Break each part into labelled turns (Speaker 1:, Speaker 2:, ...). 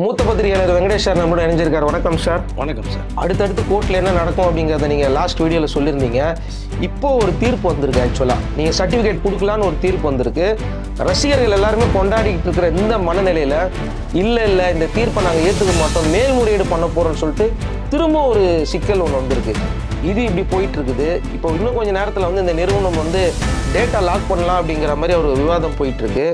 Speaker 1: மூத்த பத்திரிகையாளர் வெங்கடேஷ் சார் நம்மளோட இணைஞ்சிருக்காரு. வணக்கம் சார்.
Speaker 2: வணக்கம் சார்.
Speaker 1: அடுத்தடுத்து கோர்ட்டில் என்ன நடக்கும் அப்படிங்கிறத நீங்கள் லாஸ்ட் வீடியோவில் சொல்லியிருந்தீங்க. இப்போ ஒரு தீர்ப்பு வந்திருக்கு ஆக்சுவலாக நீங்கள் சர்டிஃபிகேட் கொடுக்கலான்னு ஒரு தீர்ப்பு வந்திருக்கு. ரசிகர்கள் எல்லாருமே கொண்டாடிக்கிட்டு இருக்கிற இந்த மனநிலையில் இல்லை இல்லை இந்த தீர்ப்பை நாங்கள் ஏற்றுக்க மாட்டோம் மேல்முறையீடு பண்ண போகிறோம்னு சொல்லிட்டு திரும்ப ஒரு சிக்கல் ஒன்று வந்திருக்கு. இது இப்படி போயிட்டு இருக்குது இப்போ இன்னும் கொஞ்சம் நேரத்தில் வந்து இந்த நிறுவனம் வந்து டேட்டா லாக் பண்ணலாம் அப்படிங்கிற மாதிரி ஒரு விவாதம் போயிட்டு இருக்கு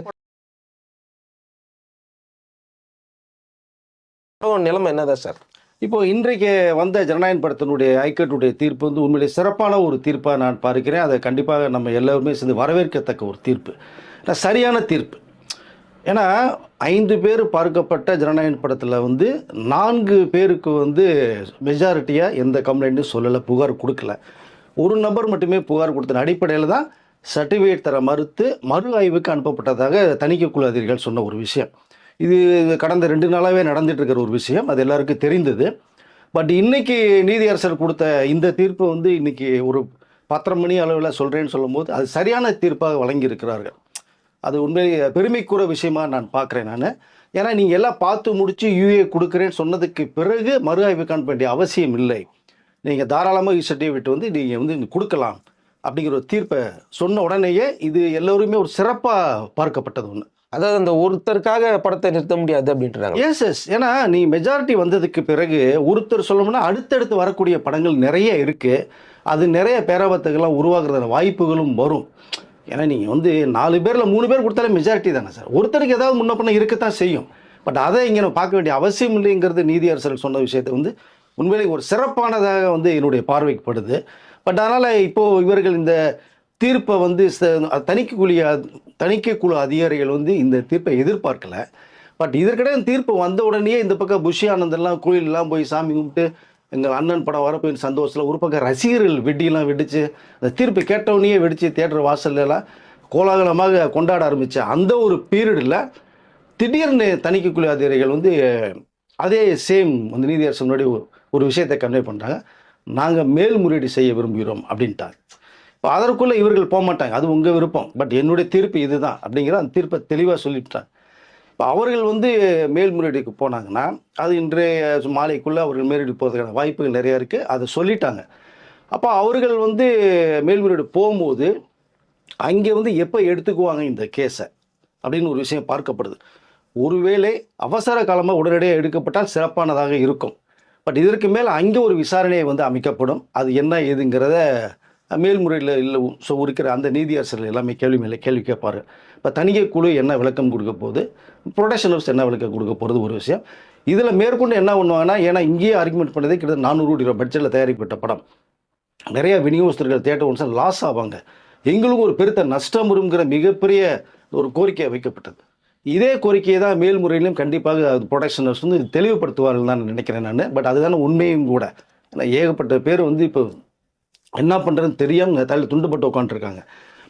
Speaker 1: நிலைமை என்னதான் சார்?
Speaker 2: இப்போ இன்றைக்கு வந்த ஜனநாயக படத்தினுடைய ஹைகோர்ட்டுடைய தீர்ப்பு வந்து உண்மையிலே சிறப்பான ஒரு தீர்ப்பாக நான் பார்க்கிறேன். அதை கண்டிப்பாக நம்ம எல்லாருமே சேர்ந்து வரவேற்கத்தக்க ஒரு தீர்ப்பு. சரியான தீர்ப்பு. ஏன்னா ஐந்து பேர் பார்க்கப்பட்ட ஜனநாயக படத்தில் வந்து நான்கு பேருக்கு வந்து மெஜாரிட்டியாக எந்த கம்ப்ளைண்ட்டும் சொல்லலை புகார் கொடுக்கல. ஒரு நபர் மட்டுமே புகார் கொடுத்த அடிப்படையில் தான் சர்டிஃபிகேட் தர மறுத்து மறு ஆய்வுக்கு அனுப்பப்பட்டதாக தணிக்கை குழு அதிகாரிகள் சொன்ன ஒரு விஷயம். இது கடந்த ரெண்டு நாளாகவே நடந்துட்டு இருக்கிற ஒரு விஷயம். அது எல்லாருக்கும் தெரிந்தது. பட் இன்னைக்கு நீதியரசர் கொடுத்த இந்த தீர்ப்பு வந்து இன்னைக்கு ஒரு பத்தரை மணி அளவில் சொல்கிறேன்னு சொல்லும்போது அது சரியான தீர்ப்பாக வழங்கியிருக்கிறார்கள். அது உண்மையிலே பெருமைக்குற விஷயமா நான் பார்க்குறேன் நான். ஏன்னா நீங்கள் எல்லாம் பார்த்து முடித்து யூஏ கொடுக்குறேன்னு சொன்னதுக்கு பிறகு மறு ஆய்வு காண வேண்டிய அவசியம் இல்லை. நீங்கள் தாராளமாக சர்டிஃபிகேட் வந்து நீங்கள் வந்து கொடுக்கலாம் அப்படிங்கிற ஒரு தீர்ப்பை சொன்ன உடனேயே இது எல்லோருமே ஒரு சிறப்பாக பார்க்கப்பட்டது ஒன்று
Speaker 1: அதாவது அந்த ஒருத்தருக்காக படத்தை நிறுத்த முடியாது அப்படின்றாங்க.
Speaker 2: எஸ் எஸ் ஏன்னா நீ மெஜாரிட்டி வந்ததுக்கு பிறகு ஒருத்தர் சொல்லணும்னா அடுத்தடுத்து வரக்கூடிய படங்கள் நிறைய இருக்குது அது நிறைய பேராபத்துகள்லாம் உருவாக்குறதான வாய்ப்புகளும் வரும். ஏன்னா நீங்கள் வந்து நாலு பேரில் மூணு பேர் கொடுத்தாலே மெஜாரிட்டி தானே சார்? ஒருத்தருக்கு ஏதாவது முன்ன பண்ண இருக்கத்தான் செய்யும். பட் அதை இங்கே நம்ம பார்க்க வேண்டிய அவசியம் இல்லைங்கிறது நீதியரசர்கள் சொன்ன விஷயத்தை வந்து உண்மையிலே ஒரு சிறப்பானதாக வந்து என்னுடைய பார்வைக்குப்படுது பட் அதனால் இப்போது இவர்கள் இந்த தீர்ப்பை வந்து ச- தணிக்கைக்குழு அதிகாரிகள் வந்து இந்த தீர்ப்பை எதிர்பார்க்கல. பட் இதற்கிடையே தீர்ப்பு வந்த உடனே இந்த பக்கம் புஷி ஆனந்தெல்லாம் கோயிலெலாம் போய் சாமி கும்பிட்டு எங்கள் அண்ணன் படம் வரப்போய் சந்தோஷத்தில் ஒரு பக்கம் ரசிகர்கள் வெடியெல்லாம் வெடிச்சு அந்த தீர்ப்பு கேட்டவனையே வெடித்து தேட்டர் வாசல்லாம் கோலாகலமாக கொண்டாட ஆரம்பித்த அந்த ஒரு பீரியடில் திடீர்னு தணிக்கைக்குழு அதிகாரிகள் வந்து அதே சேம் வந்து நீதியரசு முன்னாடி ஒரு- ஒரு விஷயத்தை கன்வே பண்ணுறாங்க நாங்கள் மேல்முறையீடு செய்ய விரும்புகிறோம் அப்படின்ட்டாங்க இப்போ அதற்குள்ளே இவர்கள் போக மாட்டாங்க. அது உங்கள் விருப்பம். பட் என்னுடைய தீர்ப்பு இதுதான் அப்படிங்கிற அந்த தீர்ப்பை தெளிவாக சொல்லிவிட்டாங்க. இப்போ அவர்கள் வந்து மேல்முறையீடுக்கு போனாங்கன்னா அது இன்றைய மாலைக்குள்ளே அவர்கள் மேல்முறையீடு போகிறதுக்கான வாய்ப்புகள் நிறையா இருக்குது அதை சொல்லிட்டாங்க. அப்போ அவர்கள் வந்து மேல்முறையீடு போகும்போது அங்கே வந்து எப்போ எடுத்துக்குவாங்க இந்த கேஸை? அப்படின்னு ஒரு விஷயம் பார்க்கப்படுது. ஒருவேளை அவசர காலமாக உடனடியாக எடுக்கப்பட்டால் சிறப்பானதாக இருக்கும். பட் இதற்கு மேல் அங்கே ஒரு விசாரணையை வந்து அமைக்கப்படும். அது என்ன ஏதுங்கிறத மேல்முறையில் இல்லை ஸோ இருக்கிற அந்த நீதியரசர்கள் எல்லாமே கேள்வி மேலே கேள்வி கேட்பாரு. இப்போ தணிக்கை குழு என்ன விளக்கம் கொடுக்க போகுது? ப்ரொடக்ஷன் ஹவுஸ் என்ன விளக்கம் கொடுக்க போகிறது ஒரு விஷயம். இதில் மேற்கொண்டு என்ன பண்ணுவாங்கன்னா ஏன்னா இங்கேயே ஆர்குமெண்ட் பண்ணதே கிட்டத்தட்ட நானூறு கோடி ரூபாய் பட்ஜெட்டில் தயாரிக்கப்பட்ட படம். நிறைய விநியோகஸ்தர்கள் தேட்டர் ஒன்ஸ் லாஸ் ஆவாங்க. எங்களுக்கும் ஒரு பெருத்த நஷ்டம் வருங்கிற மிகப்பெரிய ஒரு கோரிக்கை வைக்கப்பட்டது. இதே கோரிக்கையை தான் மேல்முறையிலும் கண்டிப்பாக அது ப்ரொடக்ஷன் ஹவுஸ் வந்து தெளிவுபடுத்துவார்கள் தான் நினைக்கிறேன் நான். பட் அதுதான உண்மையும் கூட. ஏன்னா ஏகப்பட்ட பேர் வந்து இப்போ என்ன பண்ணுறதுன்னு தெரியாமல் தலையில் துண்டுபட்டு உட்காந்துருக்காங்க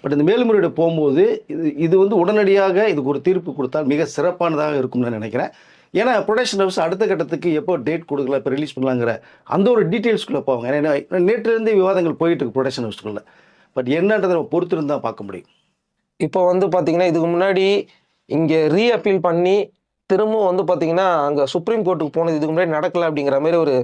Speaker 2: பட் இந்த மேல்முறையீடு போகும்போது இது இது வந்து உடனடியாக இதுக்கு ஒரு தீர்ப்பு கொடுத்தால் மிக சிறப்பானதாக இருக்கும்னு நான் நினைக்கிறேன். ஏன்னா ப்ரொடக்ஷன் ஹவுஸ் அடுத்த கட்டத்துக்கு எப்போ டேட் கொடுக்கல இப்போ ரிலீஸ் பண்ணலாங்கிற அந்த ஒரு டீட்டெயில்ஸ்குள்ளே போவாங்க. ஏன்னா நேற்றுலேருந்தே விவாதங்கள் போயிட்டு இருக்கு ப்ரொடக்ஷன் ஹவுஸ்க்குள்ளே பட் என்னன்றதை நம்ம பொறுத்திருந்து தான் பார்க்க முடியும்.
Speaker 1: இப்போ வந்து பார்த்தீங்கன்னா இதுக்கு முன்னாடி இங்கே ரீ அப்பீல் பண்ணி திரும்பவும் வந்து பார்த்தீங்கன்னா அங்கே சுப்ரீம் கோர்ட்டுக்கு போனது இதுக்கு முன்னாடி நடக்கல அப்படிங்கிற மாதிரி ஒரு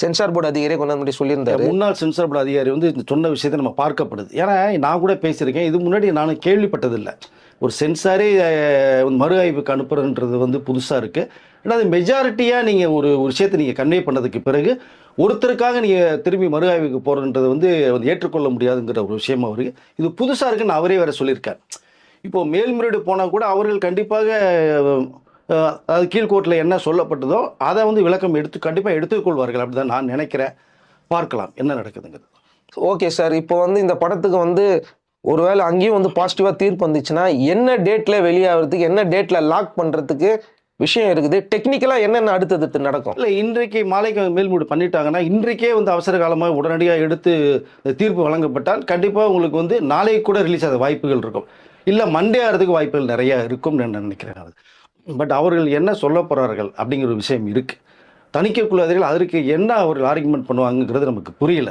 Speaker 1: சென்சார் போர்டு அதிகாரியை கொண்டு வந்து சொல்லியிருந்தாரு.
Speaker 2: முன்னாள் சென்சார் போர்டு அதிகாரி வந்து இந்த சொன்ன விஷயத்தை நம்ம பார்க்கப்படுது. ஏன்னா நான் கூட பேசியிருக்கேன். இது முன்னாடி நான் கேள்விப்பட்டதில்லை. ஒரு சென்சாரே மறு ஆய்வுக்கு அனுப்புறன்றது வந்து புதுசாக இருக்குது ஏன்னா அது மெஜாரிட்டியாக நீங்கள் ஒரு ஒரு விஷயத்தை நீங்கள் கன்வே பண்ணதுக்கு பிறகு ஒருத்தருக்காக நீங்கள் திரும்பி மறு ஆய்வுக்கு போகிறன்றது வந்து வந்து ஏற்றுக்கொள்ள முடியாதுங்கிற ஒரு விஷயமா அவருக்கு இது புதுசாக இருக்குன்னு அவரே வேறு சொல்லியிருக்கார். இப்போது மேல்முறையீடு போனால் கூட அவர்கள் கண்டிப்பாக அது கீழ்கோர்ட்டில் என்ன சொல்லப்பட்டதோ அதை வந்து விளக்கம் எடுத்து கண்டிப்பாக எடுத்துக்கொள்வார்கள் அப்படி தான் நான் நினைக்கிறேன். பார்க்கலாம் என்ன நடக்குதுங்கிறது.
Speaker 1: ஓகே சார் இப்போ வந்து இந்த படத்துக்கு வந்து ஒருவேளை அங்கேயும் வந்து பாசிட்டிவாக தீர்ப்பு வந்துச்சுன்னா என்ன டேட்டில் வெளியாகிறதுக்கு என்ன டேட்டில் லாக் பண்ணுறதுக்கு விஷயம் இருக்குது? டெக்னிக்கலாக என்னென்ன அடுத்தது நடக்கும்?
Speaker 2: இல்லை இன்றைக்கு மாலைக்கு மேல்முடி பண்ணிட்டாங்கன்னா இன்றைக்கே வந்து அவசர காலமாக உடனடியாக எடுத்து தீர்ப்பு வழங்கப்பட்டால் கண்டிப்பாக உங்களுக்கு வந்து நாளைக்கு கூட ரிலீஸ் ஆக வாய்ப்புகள் இருக்கும். இல்லை மண்டே ஆகிறதுக்கு வாய்ப்புகள் நிறையா இருக்கும்னு நான் நினைக்கிறேன். அது பட் அவர்கள் என்ன சொல்ல போகிறார்கள் அப்படிங்கிற ஒரு விஷயம் இருக்குது தணிக்கைக்குழு அதிகாரிகள் அதற்கு என்ன அவர்கள் ஆர்குமெண்ட் பண்ணுவாங்கங்கிறது நமக்கு புரியல.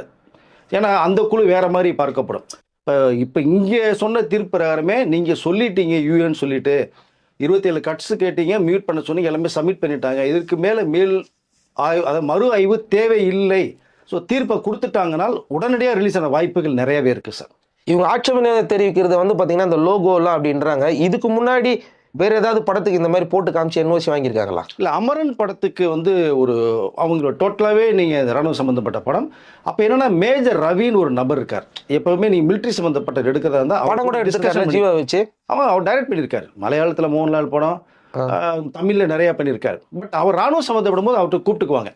Speaker 2: ஏன்னா அந்த குழு வேறு மாதிரி பார்க்கப்படும். இப்போ இப்போ இங்கே சொன்ன தீர்ப்பு பிரகாரமே நீங்கள் சொல்லிட்டீங்க யூஎன்னு சொல்லிட்டு. இருபத்தேழு கட்ஸ் கேட்டீங்க மியூட் பண்ண சொன்னீங்க எல்லாமே சப்மிட் பண்ணிட்டாங்க. இதற்கு மேலே மேல் ஆய்வு அதாவது மறு ஆய்வு தேவையில்லை. ஸோ தீர்ப்பை கொடுத்துட்டாங்கனால் உடனடியாக ரிலீஸ் ஆன வாய்ப்புகள் நிறையவே இருக்குது சார்
Speaker 1: இவங்க ஆட்சேபனை தெரிவிக்கிறது வந்து பார்த்தீங்கன்னா இந்த லோகோலாம் அப்படின்றாங்க. இதுக்கு முன்னாடி வேற ஏதாவது படத்துக்கு இந்த மாதிரி போட்டு காமிச்சு என்ஓசி வாங்கியிருக்காங்களா?
Speaker 2: இல்லை அமரன் படத்துக்கு வந்து ஒரு அவங்களோட டோட்டலாகவே நீங்கள் ராணுவ சம்மந்தப்பட்ட படம். அப்போ என்னன்னா மேஜர் ரவின்னு ஒரு நபர் இருக்கார். எப்பவுமே நீங்கள் மிலிட்ரி சம்மந்தப்பட்ட எடுக்கிறதா இருந்தால்
Speaker 1: படம் கூட எடுத்திருக்காரு ஜீவா வச்சு?
Speaker 2: அவன் அவர் டைரக்ட் பண்ணியிருக்காரு. மலையாளத்தில் மோகன்லால் படம் தமிழில் நிறையா பண்ணியிருக்காரு. பட் அவர் ராணுவ சம்மந்தப்படும் போது அவர்கிட்ட கூப்பிட்டுக்குவாங்க.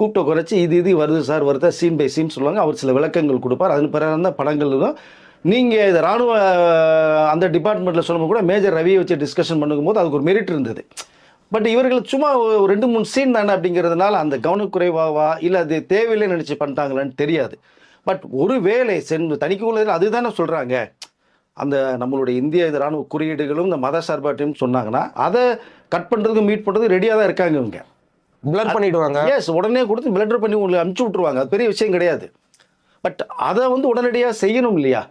Speaker 2: கூப்பிட்டு குறைச்சி இது இது வருது சார் வருதா சீன் பை சீன் சொல்லுவாங்க. அவர் சில விளக்கங்கள் கொடுப்பார். அதன் பிறகு தான் படங்கள் நீங்கள் இது ராணுவ அந்த டிபார்ட்மெண்ட்டில் சொல்லும்போது கூட மேஜர் ரவியை வச்சு டிஸ்கஷன் பண்ணும்போது அதுக்கு ஒரு மெரிட் இருந்தது. பட் இவர்கள் சும்மா ஒரு ரெண்டு மூணு சீன் தானே அப்படிங்கிறதுனால அந்த கவனக்குறைவாவா இல்லை அது தேவையில்லைன்னு நினச்சி பண்ணிட்டாங்களான்னு தெரியாது. பட் ஒரு வேலை சென்று தணிக்கைக்குள்ள அதுதானே சொல்கிறாங்க அந்த நம்மளுடைய இந்திய இது ராணுவ குறியீடுகளும் இந்த மத சார்பாட்டையும் சொன்னாங்கன்னா அதை கட் பண்ணுறதுக்கு மீட் பண்ணுறதுக்கு ரெடியாக தான் இருக்காங்க இவங்க.
Speaker 1: பிளர் பண்ணிடுவாங்க?
Speaker 2: எஸ் உடனே கொடுத்து பிளண்டர் பண்ணி உங்களுக்கு அனுப்பிச்சி விட்ருவாங்க அது பெரிய விஷயம் கிடையாது. பட் அதை வந்து உடனடியாக செய்யணும் இல்லையா?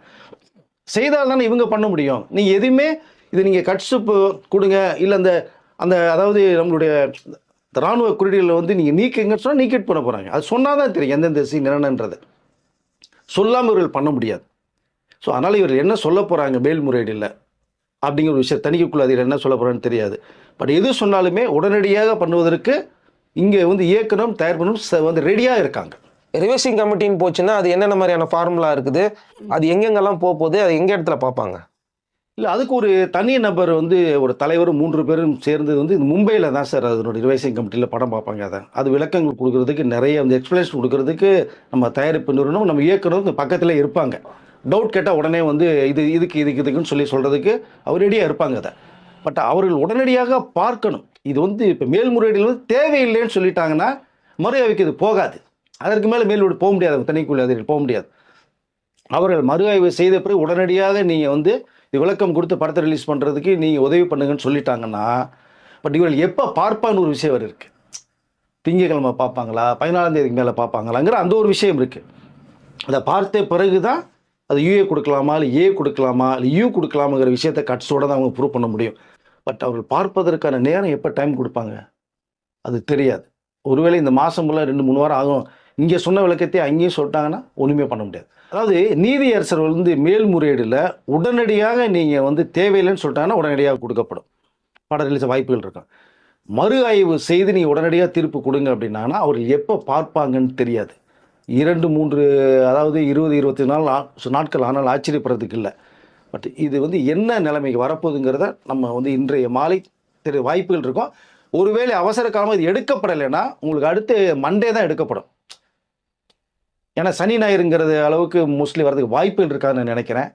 Speaker 2: செய்தால் தானே இவங்க பண்ண முடியும். நீங்கள் எதுவுமே இது நீங்கள் கட்ஸுப்பு கொடுங்க இல்லை அந்த அந்த அதாவது நம்மளுடைய இராணுவ குறியீடுகளை வந்து நீங்கள் நீக்குங்கன்னு சொன்னால் நீக்கெட் பண்ண போகிறாங்க அது சொன்னால் தான் தெரியும் எந்தெந்த சீன் என்னன்றது சொல்லாமல் இவர்கள் பண்ண முடியாது. ஸோ அதனால் இவர்கள் என்ன சொல்ல போகிறாங்க மேல்முறையீடில் அப்படிங்கிற ஒரு விஷயம் தணிக்கைக்குள்ள அதில் என்ன சொல்ல போகிறான்னு தெரியாது. பட் எது சொன்னாலுமே உடனடியாக பண்ணுவதற்கு இங்கே வந்து இயக்கணும் தயார் பண்ணணும் ச- வந்து ரெடியாக இருக்காங்க.
Speaker 1: ரிவர்சிங் கமிட்டின்னு போச்சுன்னா அது என்னென்ன மாதிரியான ஃபார்முலா இருக்குது? அது எங்கெங்கெல்லாம் போக போகுது? அது எங்கே இடத்துல பார்ப்பாங்க?
Speaker 2: இல்லை அதுக்கு ஒரு தனி நபர் வந்து ஒரு தலைவர் மூன்று பேரும் சேர்ந்தது வந்து இது மும்பையில் தான் சார் அதனுடைய ரிவைசிங் கமிட்டியில் படம் பார்ப்பாங்க அதை. அது விளக்கங்கள் கொடுக்கறதுக்கு நிறைய வந்து எக்ஸ்பிளேஷன் கொடுக்கறதுக்கு நம்ம தயாரிப்பு நிறுவனம் நம்ம இயக்குனரும் இந்த பக்கத்தில் இருப்பாங்க. டவுட் கேட்டால் உடனே வந்து இது இதுக்கு இதுக்கு இதுக்குன்னு சொல்லி சொல்கிறதுக்கு அவர் ரெடியாக இருப்பாங்க அதை. பட் அவர்கள் உடனடியாக பார்க்கணும். இது வந்து இப்போ மேல்முறையீடு வந்து தேவையில்லைன்னு சொல்லிட்டாங்கன்னா மறுஆய்வுக்கு இது போகாது. அதற்கு மேலே மேல்முறை போக முடியாது தனிக்குள்ள அதில் போக முடியாது. அவர்கள் மறு ஆய்வு செய்த பிறகு உடனடியாக நீங்கள் வந்து இது விளக்கம் கொடுத்து படத்தை ரிலீஸ் பண்ணுறதுக்கு நீங்கள் உதவி பண்ணுங்கன்னு சொல்லிட்டாங்கன்னா பட் இவர்கள் எப்போ பார்ப்பான்னு ஒரு விஷயம் இருக்குது திங்கக்கிழமை பார்ப்பாங்களா? பதினாலாம் தேதிக்கு மேலே பார்ப்பாங்களாங்கிற அந்த ஒரு விஷயம் இருக்குது அதை பார்த்த பிறகு தான் அது யூஏ கொடுக்கலாமா இல்லை ஏ கொடுக்கலாமா இல்லை யூ கொடுக்கலாமாங்கிற விஷயத்தை கட்ஸோட தான் அவங்க ப்ரூவ் பண்ண முடியும். பட் அவர்கள் பார்ப்பதற்கான நேரம் எப்போ டைம் கொடுப்பாங்க? அது தெரியாது. ஒருவேளை இந்த மாதம் ஃபுல்லாக ரெண்டு மூணு வாரம் ஆகும். இங்கே சொன்ன விளக்கத்தை அங்கேயும் சொல்லிட்டாங்கன்னா ஒன்றுமே பண்ண முடியாது. அதாவது நீதியரசர் வந்து மேல்முறையீடில் உடனடியாக நீங்கள் வந்து தேவையில்லைன்னு சொல்லிட்டாங்கன்னா உடனடியாக கொடுக்கப்படும். படம் வாய்ப்புகள் இருக்கும் மறு ஆய்வு செய்து நீ உடனடியாக தீர்ப்பு கொடுங்க அப்படின்னாங்கன்னா அவர்கள் எப்போ பார்ப்பாங்கன்னு தெரியாது. இரண்டு மூன்று அதாவது இருபது இருபத்தி நாலு நாட்கள் ஆனால் ஆச்சரியப்படுறதுக்கு இல்லை. பட் இது வந்து என்ன நிலைமைக்கு வரப்போகுதுங்கிறத நம்ம வந்து இன்றைய மாலை தெரிய வாய்ப்புகள் இருக்கும். ஒருவேளை அவசர காலமாக இது எடுக்கப்படலைன்னா உங்களுக்கு அடுத்து மண்டே தான் எடுக்கப்படும். ஏன்னா சனி ஞாயிறுங்கிறது அளவுக்கு மோஸ்ட்லி வரதுக்கு வாய்ப்புகள் இருக்காதுன்னு நான் நினைக்கிறேன்.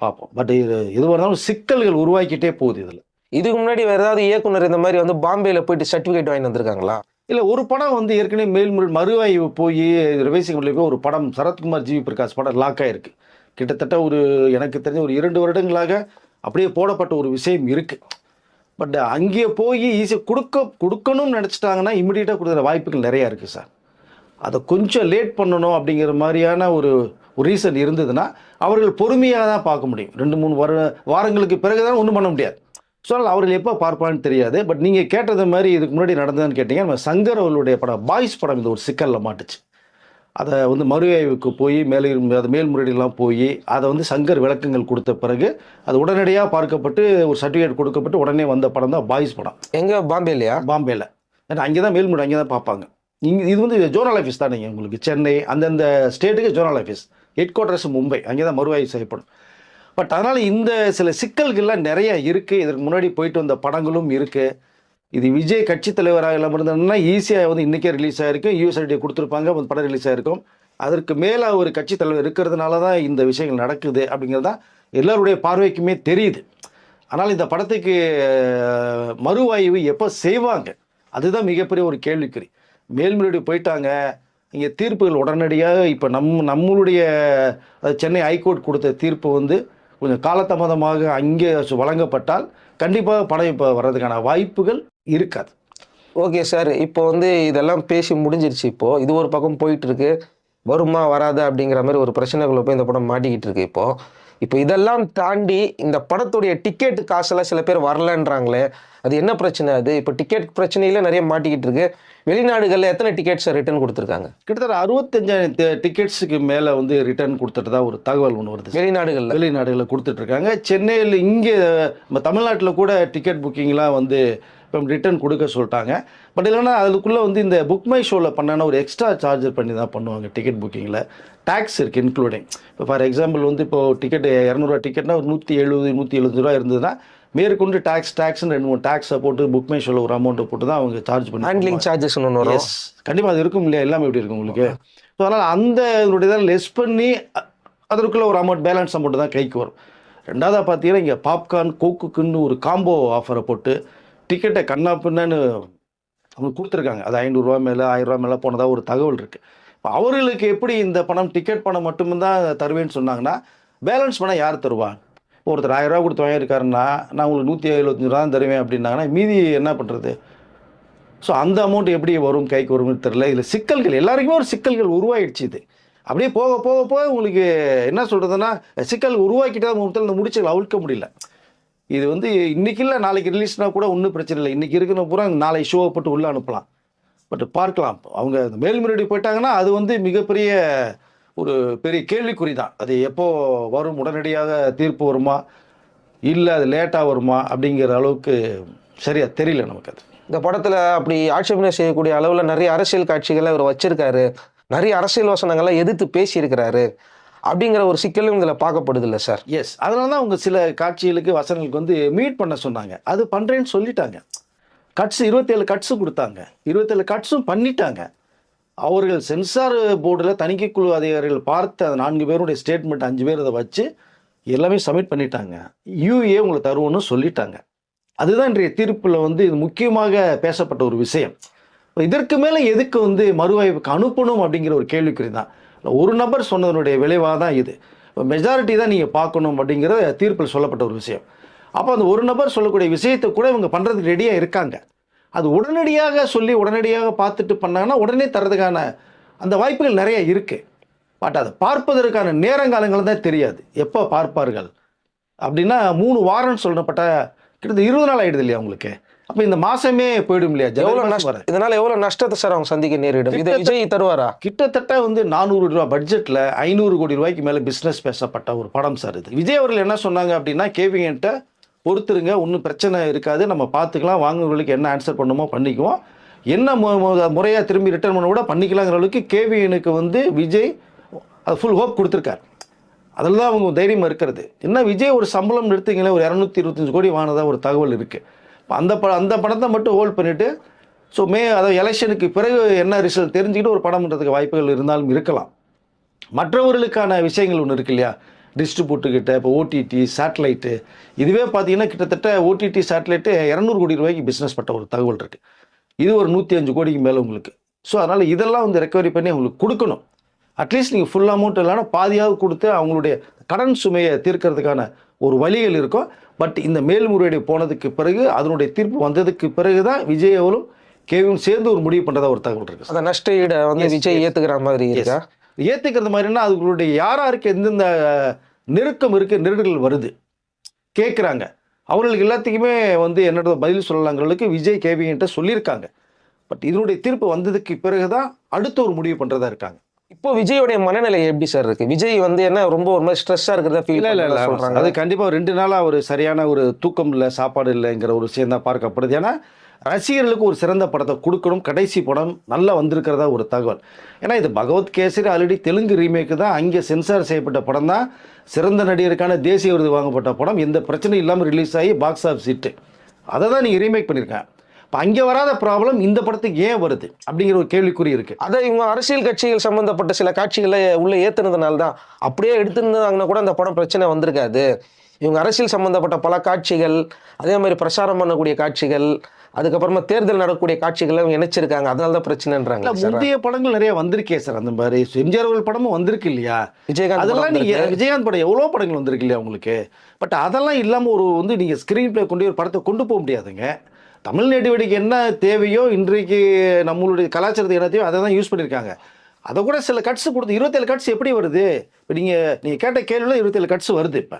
Speaker 2: பார்ப்போம். பட் இது எதுவாக இருந்தாலும் சிக்கல்கள் உருவாக்கிட்டே போகுது இதில்.
Speaker 1: இதுக்கு முன்னாடி வேற ஏதாவது இயக்குனர் இந்த மாதிரி வந்து பாம்பேல போயிட்டு சர்டிஃபிகேட் வாங்கி வந்திருக்காங்களா?
Speaker 2: இல்லை ஒரு படம் வந்து ஏற்கனவே மேல்முறை மறுஆய்வு போய் ரிவைசிங் போய் ஒரு படம் சரத்குமார் ஜிவி பிரகாஷ் படம் லாக் ஆயிருக்கு. கிட்டத்தட்ட ஒரு எனக்கு தெரிஞ்ச ஒரு இரண்டு வருடங்களாக அப்படியே போடப்பட்ட ஒரு விஷயம் இருக்குது பட் அங்கே போய் ஈஸியாக கொடுக்க கொடுக்கணும்னு நினச்சிட்டாங்கன்னா இமிடியேட்டாக கொடுக்குற வாய்ப்புகள் நிறையா இருக்குது சார் அதை கொஞ்சம் லேட் பண்ணணும் அப்படிங்கிற மாதிரியான ஒரு ஒரு ரீசன் இருந்ததுன்னா அவர்கள் பொறுமையாக தான் பார்க்க முடியும். ரெண்டு மூணு வார வாரங்களுக்கு பிறகு தான் ஒன்றும் பண்ண முடியாது. ஸோ அவர்கள் எப்போ பார்ப்பான்னு தெரியாது. பட் நீங்கள் கேட்டது மாதிரி இதுக்கு முன்னாடி நடந்ததுன்னு கேட்டிங்க நம்ம சங்கர் அவர்களுடைய படம் பாய்ஸ் படம் இந்த ஒரு சிக்கலில் மாட்டுச்சு. அதை வந்து மறு ஆய்வுக்கு போய் மேலே அது மேல்முறையீடுலாம் போய் அதை வந்து சங்கர் விளக்கங்கள் கொடுத்த பிறகு அது உடனடியாக பார்க்கப்பட்டு ஒரு சர்டிஃபிகேட் கொடுக்கப்பட்டு உடனே வந்த படம் தான் பாய்ஸ் படம்.
Speaker 1: எங்க? பாம்பேலையா?
Speaker 2: பாம்பேல. ஏன்னா அங்கே தான் மேல்முறை அங்கே தான் பார்ப்பாங்க. இங்கே இது வந்து ஜோனல் ஆஃபீஸ் தானே உங்களுக்கு? சென்னை அந்தந்த ஸ்டேட்டுக்கு zonal office headquarters Mumbai. அங்கே தான் மறுவாய்வு செய்யப்படும். பட் அதனால் இந்த சில சிக்கல்கள்லாம் நிறைய இருக்குது இதற்கு முன்னாடி போயிட்டு வந்த படங்களும் இருக்குது இது விஜய் கட்சி தலைவராக இல்லாமல் இருந்ததுன்னா ஈஸியாக வந்து இன்றைக்கே ரிலீஸ் ஆகிருக்கும் யூஎஸ்ஐடி கொடுத்துருப்பாங்க. வந்து படம் ரிலீஸ் ஆகிருக்கும் அதற்கு மேலே ஒரு கட்சி தலைவர் இருக்கிறதுனால தான் இந்த விஷயங்கள் நடக்குது அப்படிங்கிறது தான் எல்லோருடைய பார்வைக்குமே தெரியுது. ஆனால் இந்த படத்துக்கு மறுவாய்வு எப்போ செய்வாங்க? அதுதான் மிகப்பெரிய ஒரு கேள்விக்குறி. மேல்முறையீடு போயிட்டாங்க. இங்கே தீர்ப்புகள் உடனடியாக இப்போ நம் நம்மளுடைய சென்னை ஹைகோர்ட் கொடுத்த தீர்ப்பு வந்து கொஞ்சம் காலதாமதமாக அங்கே வழங்கப்பட்டால் கண்டிப்பாக படம் இப்போ வர்றதுக்கான வாய்ப்புகள் இருக்காது.
Speaker 1: ஓகே சார் இப்போ வந்து இதெல்லாம் பேசி முடிஞ்சிருச்சு இப்போது இது ஒரு பக்கம் போயிட்டுருக்கு வருமா வராதா அப்படிங்கிற மாதிரி ஒரு பிரச்சனைக்குள்ள போய் இந்த படம் மாட்டிக்கிட்டு இருக்கு இப்போது இப்போ இதெல்லாம் தாண்டி இந்த படத்துடைய டிக்கெட் காசெல்லாம் சில பேர் வரலன்றாங்களே அது என்ன பிரச்சனை அது? இப்போ டிக்கெட் பிரச்சனையில நிறைய மாட்டிக்கிட்டு இருக்கு. வெளிநாடுகளில் எத்தனை டிக்கெட்ஸை ரிட்டர்ன் கொடுத்துருக்காங்க?
Speaker 2: கிட்டத்தட்ட அறுபத்தஞ்சாயிரம் டிக்கெட்ஸுக்கு மேலே வந்து ரிட்டர்ன் கொடுத்துட்டு தான் ஒரு தகவல் ஒன்று வருது.
Speaker 1: வெளிநாடுகளில்?
Speaker 2: வெளிநாடுகளில் கொடுத்துட்டு இருக்காங்க சென்னையில் இங்கே நம்ம தமிழ்நாட்டில் கூட டிக்கெட் புக்கிங்லாம் வந்து இப்போ ரிட்டர்ன் கொடுக்க சொல்லிட்டாங்க. பட் இல்லைன்னா அதுக்குள்ளே வந்து இந்த புக் மை ஷோவில் பண்ணானா ஒரு எக்ஸ்ட்ரா சார்ஜர் பண்ணி தான் பண்ணுவாங்க டிக்கெட் புக்கிங்கில் டேக்ஸ் இருக்குது இன்க்ளூடிங் இப்போ ஃபார் எக்ஸாம்பிள் வந்து இப்போ டிக்கெட் இரநூறுவா டிக்கெட்னா ஒரு நூற்றி எழுபது நூற்றி எழுபது ரூபா இருந்ததுன்னா மேற்கொண்டு டேக்ஸ் டேக்ஸ்னு ரெண்டு மூணு டேக்ஸை போட்டு புக் மை ஷோவில் ஒரு அமௌண்ட்டை போட்டு தான் அவங்க சார்ஜ் பண்ணி
Speaker 1: ஹேண்ட்லிங் சார்ஜஸ் ஒன்று வரும்.
Speaker 2: எஸ் கண்டிப்பாக அது இருக்கும் இல்லையா? எல்லாமே எப்படி இருக்கும் உங்களுக்கு. ஸோ அதனால் அந்த இதனுடைய இதை லெஸ் பண்ணி அதற்குள்ள ஒரு அமௌண்ட் பேலன்ஸ் அமௌண்ட் தான் கைக்கு வரும். ரெண்டாவதாக பார்த்தீங்கன்னா இங்கே பாப்கார்ன் கோக்குக்குன்னு ஒரு காம்போ ஆஃபரை போட்டு டிக்கெட்டை கண்ணா பின்னான்னு அவங்க கொடுத்துருக்காங்க. அது ஐநூறுரூவா மேலே ஆயிரரூவா மேலே போனதாக ஒரு தகவல் இருக்குது இப்போ அவர்களுக்கு எப்படி இந்த பணம் டிக்கெட் பணம் மட்டும்தான் தருவேன்னு சொன்னாங்கன்னா பேலன்ஸ் பணம் யார் தருவா? ஒருத்தர் ஆயிரரூவா கொடுத்து வாங்கியிருக்காருன்னா நான் உங்களுக்கு நூற்றி எழுபத்தஞ்சு ரூபா தான் தருவேன் அப்படின்னாங்கன்னா மீதி என்ன பண்ணுறது ஸோ அந்த அமௌண்ட் எப்படி வரும் கைக்கு வரும்னு தெரில இதில் சிக்கல்கள் எல்லாருக்குமே ஒரு சிக்கல்கள் உருவாயிடுச்சு இது. அப்படியே போக போக போக உங்களுக்கு என்ன சொல்கிறதுன்னா சிக்கல் உருவாக்கிட்டு தான் முகத்தில் இந்த முடிச்சுகள் அவிழ்க்க முடியல. இது வந்து இன்னைக்கு இல்லை நாளைக்கு ரிலீஸ்னா கூட ஒன்றும் பிரச்சனை இல்லை. இன்றைக்கி இருக்கிற பூரா நாளை ஷோவை போட்டு உள்ளே அனுப்பலாம். பட் பார்க்கலாம். அவங்க அந்த மேல்முறையீடு போயிட்டாங்கன்னா அது வந்து மிகப்பெரிய ஒரு பெரிய கேள்விக்குறி தான். அது எப்போ வரும் உடனடியாக தீர்ப்பு வருமா? இல்லை அது லேட்டாக வருமா? அப்படிங்கிற அளவுக்கு சரியாக தெரியல நமக்கு அது.
Speaker 1: இந்த படத்தில் அப்படி ஆட்சேபனை செய்யக்கூடிய அளவில் நிறைய அரசியல் காட்சிகளை அவர் வச்சிருக்காரு. நிறைய அரசியல் வசனங்கள்லாம் எதிர்த்து பேசியிருக்கிறாரு. அப்படிங்கிற ஒரு சிக்கலும் இதில் பார்க்கப்படுது இல்லை சார்?
Speaker 2: எஸ் அதனால தான் அவங்க சில காட்சிகளுக்கு வசனங்களுக்கு வந்து மீட் பண்ண சொன்னாங்க. அது பண்ணுறேன்னு சொல்லிட்டாங்க. கட்ஸ் இருபத்தேழு கட்ஸும் கொடுத்தாங்க. இருபத்தேழு கட்ஸும் பண்ணிட்டாங்க. அவர்கள் சென்சார் போர்டில் தணிக்கைக்குழு அதிகாரிகள் பார்த்து அந்த நான்கு பேருடைய ஸ்டேட்மெண்ட் அஞ்சு பேர் அதை வச்சு எல்லாமே சப்மிட் பண்ணிட்டாங்க. யூஏ உங்களை தருவோன்னு சொல்லிட்டாங்க. அதுதான் இன்றைய தீர்ப்பில் வந்து இது முக்கியமாக பேசப்பட்ட ஒரு விஷயம். இதற்கு மேலே எதுக்கு வந்து மறுவாய்வுக்கு அனுப்பணும் அப்படிங்கிற ஒரு கேள்விக்குறி தான். ஒரு நபர் சொன்னதனுடைய விளைவாக தான் இது மெஜாரிட்டி தான் நீங்கள் பார்க்கணும் அப்படிங்கிற தீர்ப்பில் சொல்லப்பட்ட ஒரு விஷயம். அப்போ அந்த ஒரு நபர் சொல்லக்கூடிய விஷயத்தை கூட இவங்க பண்ணுறதுக்கு ரெடியாக இருக்காங்க. அது உடனடியாக சொல்லி உடனடியாக பார்த்துட்டு பண்ணாங்கன்னா உடனே தரதுக்கான அந்த வாய்ப்புகள் நிறைய இருக்குது பட் அதை பார்ப்பதற்கான நேரங்காலங்கள் தான் தெரியாது. எப்போ பார்ப்பார்கள்? அப்படின்னா மூணு வாரம்னு சொல்லப்பட்ட கிட்டத்தட்ட இருபது நாள் ஆகிடுது இல்லையா உங்களுக்கு? அப்போ இந்த மாசமே போயிடும் இல்லையா?
Speaker 1: எவ்வளவு நஷ்டம் இதனால எவ்வளவு நஷ்டத்தை சார் அவங்க சந்திக்க நேரிடும்? இதை விஜய் தருவாரா?
Speaker 2: கிட்டத்தட்ட வந்து நானூறு ரூபா பட்ஜெட்டில் ஐநூறு கோடி ரூபாய்க்கு மேலே பிஸ்னஸ் பேசப்பட்ட ஒரு படம் சார் இது. விஜய் அவர்கள் என்ன சொன்னாங்க அப்படின்னா கேவிங்கிட்ட பொறுத்துருங்க ஒன்றும் பிரச்சனை இருக்காது நம்ம பார்த்துக்கலாம் வாங்குறவங்களுக்கு என்ன ஆன்சர் பண்ணுமோ பண்ணிக்குவோம். என்ன முறையாக திரும்பி ரிட்டர்ன் பண்ண கூட பண்ணிக்கலாங்கிற அளவுக்கு கேவிஎனுக்கு வந்து விஜய் அது ஃபுல் ஹோப் கொடுத்துருக்காரு. அதில் தான் அவங்க தைரியமாக இருக்கிறது. என்ன விஜய் ஒரு சம்பளம் எடுத்தீங்களே ஒரு இரநூத்தி இருபத்தஞ்சு கோடி வாங்கினதா ஒரு தகவல் இருக்குது அந்த ப அந்த படத்தை மட்டும் ஹோல்ட் பண்ணிவிட்டு ஸோ மே அதாவது எலெக்ஷனுக்கு பிறகு என்ன ரிசல்ட் தெரிஞ்சுக்கிட்டு ஒரு படம் பண்ணுறதுக்கு வாய்ப்புகள் இருந்தாலும் இருக்கலாம். மற்றவர்களுக்கான விஷயங்கள் ஒன்று இருக்கு இல்லையா? டிஸ்ட்ரிபியூட்டுக்கிட்ட இப்போ ஓடிடி சேட்டலைட்டு இதுவே பார்த்தீங்கன்னா கிட்டத்தட்ட ஓடிடி சேட்டலைட்டு இரநூறு கோடி ரூபாய்க்கு பிஸ்னஸ் பட்ட ஒரு தகவல் இருக்குது இது ஒரு நூற்றி அஞ்சு கோடிக்கு மேலே உங்களுக்கு. ஸோ அதனால் இதெல்லாம் வந்து ரெக்கவரி பண்ணி அவங்களுக்கு கொடுக்கணும். அட்லீஸ்ட் நீங்கள் ஃபுல் அமௌண்ட் இல்லைன்னா பாதியாக கொடுத்து அவங்களுடைய கடன் சுமையை தீர்க்கிறதுக்கான ஒரு வழிகள் இருக்கும். பட் இந்த மேல்முறையீடு போனதுக்கு பிறகு அதனுடைய தீர்ப்பு வந்ததுக்கு பிறகு தான் விஜய் அவரும் கேவியும் சேர்ந்து ஒரு முடிவு பண்ணுறதா ஒரு தகவல் இருக்குது
Speaker 1: அந்த நஷ்ட ஈடை வந்து விஜய். ஏத்துக்கிற மாதிரி இருக்கா?
Speaker 2: ஏற்றுக்கிறது மாதிரின்னா அதுகளுடைய யாராருக்கு எந்தெந்த நெருக்கம் இருக்குது நெருடல் வருது கேட்குறாங்க அவர்களுக்கு எல்லாத்துக்குமே வந்து என்னோட பதில் சொல்லலாங்கிறதுக்கு விஜய் கேவிகிட்ட சொல்லியிருக்காங்க. பட் இதனுடைய தீர்ப்பு வந்ததுக்கு பிறகு தான் அடுத்த ஒரு முடிவு பண்ணுறதா இருக்காங்க.
Speaker 1: இப்போ விஜயோடைய மனநிலை எப்படி சார் இருக்கு? விஜய் வந்து என்ன ரொம்ப ஒரு மாதிரி ஸ்ட்ரெஸ்ஸா இருக்கிறதா ஃபீல்
Speaker 2: இல்லை
Speaker 1: சொல்றாங்க?
Speaker 2: அது கண்டிப்பாக ரெண்டு நாளாக ஒரு சரியான ஒரு தூக்கம் இல்லை சாப்பாடு இல்லைங்கிற ஒரு விஷயம் தான் பார்க்கப்படுது. ஏன்னா ரசிகர்களுக்கு ஒரு சிறந்த படத்தை கொடுக்கணும். கடைசி படம் நல்லா வந்திருக்கிறதா ஒரு தகவல். ஏன்னா இது பகவத் கேசரி ஆல்ரெடி தெலுங்கு ரீமேக்கு தான். அங்கே சென்சார் செய்யப்பட்ட படம் தான். சிறந்த நடிகருக்கான தேசிய விருது வாங்கப்பட்ட படம். எந்த பிரச்சனையும் இல்லாமல் ரிலீஸ் ஆகி பாக்ஸ் ஆஃபீஸ் ஹிட்டு அதை தான் நீங்கள் ரீமேக் பண்ணியிருக்கேன் இப்போ அங்கே வராத ப்ராப்ளம் இந்த படத்துக்கு ஏன் வருது? அப்படிங்கிற ஒரு கேள்விக்குறி இருக்குது
Speaker 1: அதை இவங்க அரசியல் கட்சிகள் சம்பந்தப்பட்ட சில காட்சிகளை உள்ள ஏத்துனதுனால தான் அப்படியே எடுத்திருந்தாங்கன்னா கூட அந்த படம் பிரச்சனை வந்திருக்காது. இவங்க அரசியல் சம்பந்தப்பட்ட பல காட்சிகள் அதே மாதிரி பிரச்சாரம் பண்ணக்கூடிய காட்சிகள் அதுக்கப்புறமா தேர்தல் நடக்கக்கூடிய காட்சிகளை இவங்க இணைச்சிருக்காங்க. அதனால தான் பிரச்சனைன்றாங்க
Speaker 2: முந்தைய படங்கள் நிறைய வந்திருக்கே சார். அந்த மாதிரி எம்ஜிஆர் அவர்கள் படமும் வந்திருக்கு இல்லையா?
Speaker 1: விஜயகாந்த்
Speaker 2: அதெல்லாம்
Speaker 1: படம்
Speaker 2: நீங்க
Speaker 1: வந்திருக்கு.
Speaker 2: விஜயகாந்த் படம் எவ்வளோ படங்கள் வந்திருக்கு இல்லையா உங்களுக்கு? பட் அதெல்லாம் இல்லாமல் ஒரு வந்து நீங்கள் ஸ்க்ரீன் ப்ளே கொண்டு ஒரு படத்தை கொண்டு போக முடியாதுங்க. தமிழ் நேட்டிவிட்டிக்கு என்ன தேவையோ இன்றைக்கு நம்மளுடைய கலாச்சாரத்துக்கு என்ன தேவையோ அதை தான் யூஸ் பண்ணியிருக்காங்க. அதை கூட சில கட்ஸ் கொடுத்து இருபத்தேழு கட்ஸ் எப்படி வருது? இப்போ நீங்கள் நீங்கள் கேட்ட கேள்வியில் இருபத்தேழு கட்ஸ் வருது இப்போ.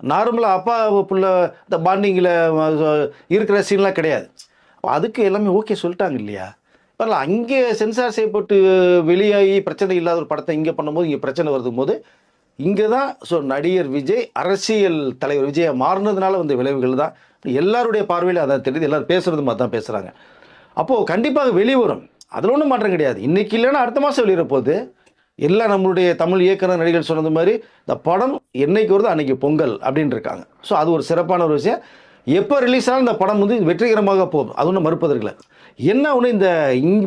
Speaker 2: நார்மலாக அப்பா புள்ள இந்த பாண்டிங்கில் இருக்கிற சீன்லாம் கிடையாது. அதுக்கு எல்லாமே ஓகே சொல்லிட்டாங்க இல்லையா? பரவாயில்ல அங்கே சென்சார் செய்யப்பட்டு வெளியாகி பிரச்சனை இல்லாத ஒரு படத்தை இங்கே பண்ணும்போது இங்கே பிரச்சனை வருதும் போது இங்கே தான் ஸோ நடிகர் விஜய் அரசியல் தலைவர் விஜயை மாறினதுனால வந்த விளைவுகள் தான். எல்லாருடைய பார்வையில் அதான் தெரியுது எல்லோரும் பேசுகிறது மாதிரி தான் பேசுகிறாங்க அப்போது கண்டிப்பாக வெளிவரும். அதில் ஒன்றும் மாற்றம் கிடையாது. இன்னைக்கு இல்லைன்னா அடுத்த மாதம் வெளியிட போகுது. எல்லாம் நம்மளுடைய தமிழ் இயக்குனர் நடிகர் சொன்னது மாதிரி இந்த படம் என்னைக்கு வருதோ அன்றைக்கி பொங்கல் அப்படின்னு இருக்காங்க. ஸோ அது ஒரு சிறப்பான ஒரு விஷயம். எப்போ ரிலீஸ் ஆனால் இந்த படம் வந்து வெற்றிகரமாக போகும். அது ஒன்றும் மறுப்பதற்கில்லை என்ன ஒன்று இந்த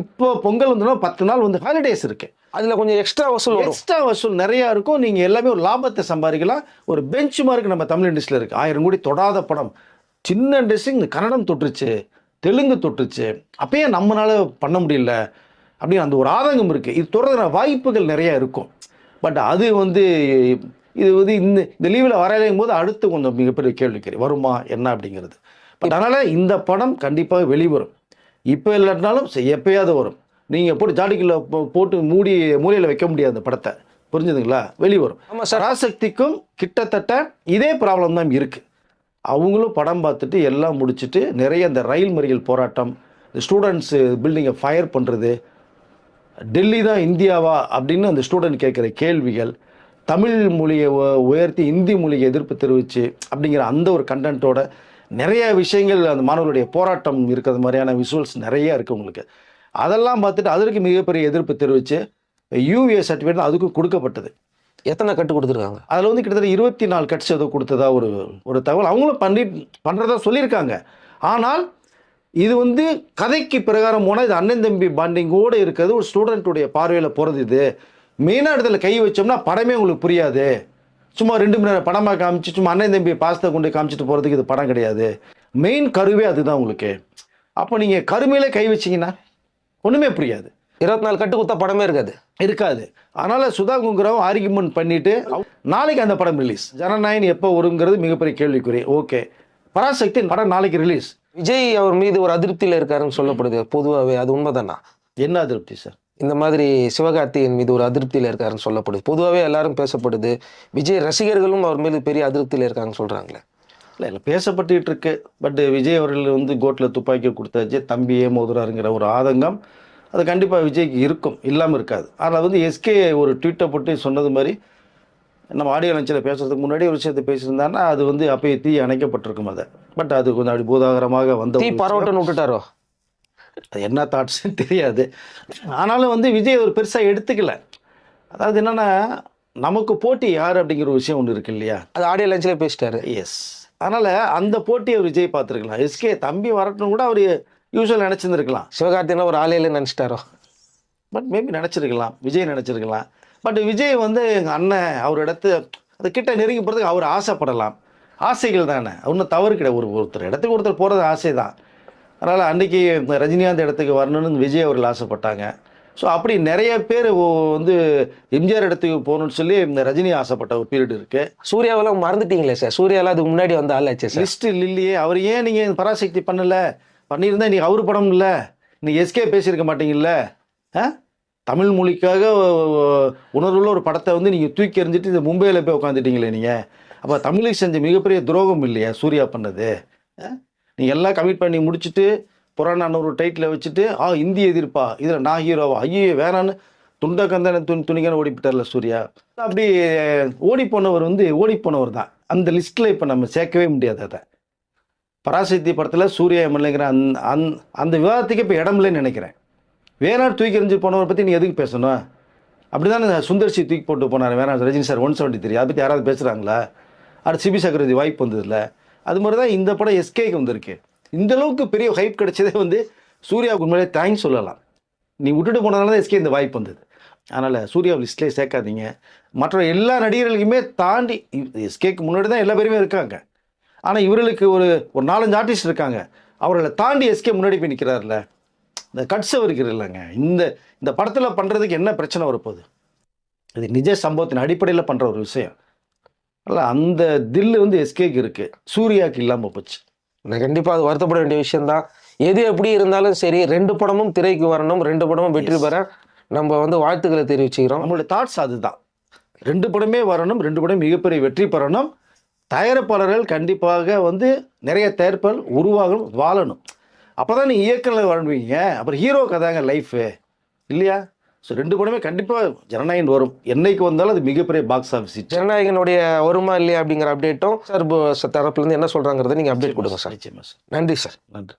Speaker 2: இப்போ பொங்கல் வந்துன்னா பத்து நாள் வந்து ஹாலிடேஸ் இருக்குது
Speaker 1: அதில் கொஞ்சம் எக்ஸ்ட்ரா வசூல் வரும்.
Speaker 2: எக்ஸ்ட்ரா வசூல் நிறையா இருக்கும். நீங்கள் எல்லாமே ஒரு லாபத்தை சம்பாதிக்கலாம். ஒரு பெஞ்ச் மார்க் நம்ம தமிழ் இண்டஸ்ட்ரியில் இருக்குது ஆயிரம் கோடி தொடாத படம். சின்ன இண்டஸ்ட்ரி இந்த கன்னடம் தொட்டுருச்சு. தெலுங்கு தொட்டுருச்சு. அப்பயே நம்மளால பண்ண முடியல. அப்படின்னு அந்த ஒரு ஆதங்கம் இருக்குது இது தொடர்கிற வாய்ப்புகள் நிறையா இருக்கும். பட் அது வந்து இது வந்து இந்த இந்த லீவில் வரையும் போது அடுத்து கொஞ்சம் மிகப்பெரிய கேள்விக்கறி வருமா? என்ன? அப்படிங்கிறது. பட் அதனால் இந்த படம் கண்டிப்பாக வெளிவரும். இப்போ இல்லாட்டினாலும் எப்பயாவது வரும். நீங்கள் போட்டு ஜாடிக்குள்ள போட்டு மூடி மூலையில் வைக்க முடியாது அந்த படத்தை. புரிஞ்சுதுங்களா? வெளிவரும்.
Speaker 1: ஆமா சார்.
Speaker 2: பராசக்திக்கும் கிட்டத்தட்ட இதே ப்ராப்ளம் தான் இருக்குது அவங்களும் படம் பார்த்துட்டு எல்லாம் முடிச்சுட்டு நிறைய இந்த ரயில் மறியல் போராட்டம் இந்த ஸ்டூடெண்ட்ஸு பில்டிங்கை ஃபயர் பண்ணுறது டெல்லி தான் இந்தியாவா அப்படின்னு அந்த ஸ்டூடெண்ட் கேட்குற கேள்விகள் தமிழ் மொழியை உயர்த்தி இந்தி மொழியை எதிர்ப்பு தெரிவித்து அப்படிங்கிற அந்த ஒரு கண்டென்ட்டோட நிறைய விஷயங்கள் அந்த மாணவர்களுடைய போராட்டம் இருக்கிறது மாதிரியான விஷுவல்ஸ் நிறைய இருக்குது உங்களுக்கு. அதெல்லாம் பார்த்துட்டு அதற்கு மிகப்பெரிய எதிர்ப்பு தெரிவித்து யூஏ சர்டிஃபிகேட் அதுக்கும் கொடுக்கப்பட்டது.
Speaker 1: எத்தனை கட்டு கொடுத்துருக்காங்க?
Speaker 2: அதில் வந்து கிட்டத்தட்ட இருபத்தி நாலு கட்ஸ் ஏதோ கொடுத்ததா ஒரு ஒரு தகவல். அவங்களும் பண்ணி பண்ணுறதா சொல்லியிருக்காங்க. ஆனால் இது வந்து கதைக்கு பிரகாரம் போனால் இது அண்ணன் தம்பி பாண்டிங்கோடு இருக்கிறது. ஒரு ஸ்டூடெண்ட்டுடைய பார்வையில் போகிறது இது. மெயினாக இடத்துல கை வச்சோம்னா படமே உங்களுக்கு புரியாது. சும்மா ரெண்டு மணி நேரம் படமாக காமிச்சு சும்மா அண்ணன் தம்பி பாசத்தை கொண்டு காமிச்சிட்டு போகிறதுக்கு இது படம் கிடையாது. மெயின் கருவே அதுதான் உங்களுக்கு. அப்போ நீங்கள் கருமையிலே கை வச்சீங்கன்னா ஒன்றுமே புரியாது.
Speaker 1: இருபத்தி நாலு கட்டு கொடுத்தா படமே இருக்காது.
Speaker 2: இருக்காது. அதனால சுதா குங்குராவும் ஆர்கியூமெண்ட் பண்ணிட்டு நாளைக்கு அந்த படம் ரிலீஸ் ஜனநாயகன் எப்போ வருங்கிறது மிகப்பெரிய கேள்விக்குறி. ஓகே. பராசக்தி படம் நாளைக்கு ரிலீஸ்
Speaker 1: விஜய் அவர் மீது ஒரு அதிருப்தியில இருக்காருன்னு சொல்லப்படுது. பொதுவாகவே அது உண்மைதானா?
Speaker 2: என்ன அதிருப்தி சார்
Speaker 1: இந்த மாதிரி சிவகார்த்திகேயன் மீது ஒரு அதிருப்தியில இருக்காருன்னு சொல்லப்படுது. பொதுவாகவே எல்லாரும் பேசப்படுது. விஜய் ரசிகர்களும் அவர் மீது பெரிய அதிருப்தியில இருக்காங்கன்னு சொல்றாங்களே.
Speaker 2: இல்லை இல்லை பேசப்பட்டுக்கிட்டு இருக்கு. பட் விஜய் அவர்கள் வந்து கோட்டில் துப்பாக்கி கொடுத்தாச்சு. தம்பியே மோதுறாருங்கிற ஒரு ஆதங்கம் அது கண்டிப்பாக விஜய்க்கு இருக்கும் இல்லாமல் இருக்காது. ஆனால் வந்து எஸ்கே ஒரு ட்வீட்டை போட்டு சொன்னது மாதிரி நம்ம ஆடியோ லஞ்சில் பேசுறதுக்கு முன்னாடி ஒரு விஷயத்தை பேசியிருந்தாங்கன்னா அது வந்து அப்பயே தீ அணைக்கப்பட்டிருக்கும் அதை. பட் அது கொஞ்சம் அப்படி பூதாகரமாக வந்த
Speaker 1: தீ விட்டுட்டாரோ?
Speaker 2: அது என்ன தாட்ஸ்னு தெரியாது. ஆனாலும் வந்து விஜய் ஒரு பெருசாக எடுத்துக்கல. அதாவது என்னன்னா நமக்கு போட்டி யார் அப்படிங்கிற ஒரு விஷயம் ஒன்று இருக்கு இல்லையா?
Speaker 1: அது ஆடியோ லஞ்சில் பேசிட்டாரு.
Speaker 2: எஸ் அதனால் அந்த போட்டியை அவர் விஜய் பார்த்துருக்கலாம். எஸ்கே தம்பி வரட்டும் கூட அவர் யூஸ்வல் நினச்சிருந்துருக்கலாம்.
Speaker 1: சிவகார்த்திகேயன் ஒரு ஆலையில நினைச்சிட்டாரோ?
Speaker 2: பட் மேபி நினச்சிருக்கலாம். விஜய் நினச்சிருக்கலாம். பட் விஜய் வந்து எங்கள் அண்ணன் அவர் இடத்து அது கிட்ட நெருங்கி போகிறதுக்கு அவர் ஆசைப்படலாம். ஆசைகள் தானே. ஒன்றும் தவறு கிடையாது. ஒரு ஒருத்தர் இடத்துக்கு ஒருத்தர் போகிறது ஆசை தான் அதனால் அன்றைக்கி ரஜினிகாந்த் இடத்துக்கு வரணும்னு விஜய் அவர்கள் ஆசைப்பட்டாங்க. ஸோ அப்படி நிறைய பேர் வந்து எம்ஜிஆர் இடத்துக்கு போகணும்னு சொல்லி இந்த ரஜினி ஆசைப்பட்ட ஒரு பீரியட் இருக்குது
Speaker 1: சூர்யாவெல்லாம் மறந்துட்டீங்களே சார்? சூர்யாலாம் அதுக்கு முன்னாடி வந்த ஆளாச்சே சார்?
Speaker 2: லிஸ்ட் இல்லையே. அவர் ஏன் நீங்கள் பராசக்தி பண்ணல? பண்ணியிருந்தா இன்னைக்கு அவர் படம் இல்லை. இன்னைக்கு எஸ்கே பேசியிருக்க மாட்டீங்கல்ல? ஆ? தமிழ் மொழிக்காக உணர்வுள்ள ஒரு படத்தை வந்து நீங்கள் தூக்கி எறிஞ்சிட்டு இந்த மும்பையில் போய் உட்காந்துட்டீங்களே நீங்கள் அப்போ தமிழுக்கு செஞ்ச மிகப்பெரிய துரோகம் இல்லையா சூர்யா பண்ணது? நீங்கள் எல்லாம் கமிட் பண்ணி முடிச்சுட்டு புறாணான்னு ஒரு டைட்டில் வச்சுட்டு ஆ இந்தி எதிர்ப்பா இதில் நான் ஹீரோவா ஐயோ வேணான்னு துண்ட கந்தன துணி துணிக்கான ஓடிப்பிட்டார்ல சூர்யா. அப்படி ஓடி போனவர் வந்து ஓடி போனவர் தான். அந்த லிஸ்ட்டில் இப்போ நம்ம சேர்க்கவே முடியாது அதை. பராசக்தி படத்தில் சூர்யா எம்எல்ஏங்கிற அந் அந் அந்த விவாதத்துக்கு இப்போ இடம் இல்லைன்னு நினைக்கிறேன். வேணாடு தூக்கி எறிஞ்சு போனவரை பற்றி நீ எதுக்கு பேசணும்? அப்படி தான் சுந்தர்சி தூக்கி போட்டு போனார் வேணாம் Rajini sir one seventy three அதை பற்றி யாராவது பேசுகிறாங்களா அடுத்து சிபி சக்கரவர்த்தி வாய்ப்பு வந்ததில்ல அது மாதிரி தான் இந்த படம் எஸ்கேக்கு வந்திருக்கு. இந்த அளவுக்கு பெரிய ஹைப் கிடைச்சதே வந்து சூர்யாவுக்கு உண்மையிலே தேங்க்ஸ் சொல்லலாம். நீ விட்டுட்டு போனதுனால தான் எஸ்கே இந்த வாய்ப்பு வந்தது. அதனால் சூர்யா லிஸ்ட்லேயே சேர்க்காதீங்க. மற்ற எல்லா நடிகர்களுக்குமே தாண்டி எஸ்கேக்கு முன்னாடி தான் எல்லா பேருமே இருக்காங்க. ஆனால் இவர்களுக்கு ஒரு ஒரு நாலஞ்சு ஆர்டிஸ்ட் இருக்காங்க. அவர்களை தாண்டி எஸ்கே முன்னாடி போய் நிற்கிறார்ல இந்த கட்ஸ் அவருக்கு இல்லைங்க. இந்த இந்த படத்தில் பண்ணுறதுக்கு என்ன பிரச்சனை வரப்போகுது? இது நிஜ சம்பவத்தின் அடிப்படையில் பண்ணுற ஒரு விஷயம். அல்ல அந்த தில்லு வந்து எஸ்கேக்கு இருக்குது சூர்யாவுக்கு இல்லாமல் போச்சு.
Speaker 1: நான் கண்டிப்பா அது வருத்தப்பட வேண்டிய விஷயம் தான் எது எப்படி இருந்தாலும் சரி ரெண்டு படமும் திரைக்கு வரணும் ரெண்டு படமும் வெற்றி பெற நம்ம வந்து வாழ்த்துக்களை தெரிவிச்சுக்கிறோம்.
Speaker 2: நம்மளுடைய தாட்ஸ் அதுதான். ரெண்டு படமே வரணும் ரெண்டு படம் மிகப்பெரிய வெற்றி பெறணும். தயாரிப்பாளர்கள் கண்டிப்பாக வந்து நிறைய தயாரிப்பாளர் உருவாகணும் வாழணும். அப்போ தான் நீங்கள் இயக்கத்தில் வாழ்வீங்க அப்புறம் ஹீரோ கதாங்க லைஃபு இல்லையா? ஸோ ரெண்டு படமே கண்டிப்பாக ஜனநாயகன் வரும். என்னைக்கு வந்தாலும் அது மிகப்பெரிய பாக்ஸ் ஆஃபீஸ்
Speaker 1: ஜனநாயகனுடைய வருமா இல்லையா அப்படிங்கிற அப்டேட்டும் சார் தரப்புலேருந்து என்ன சொல்கிறாங்கிறத நீங்கள் அப்டேட் கொடுங்க சார்.
Speaker 2: நிச்சயமா சார்.
Speaker 1: நன்றி சார்.
Speaker 2: நன்றி.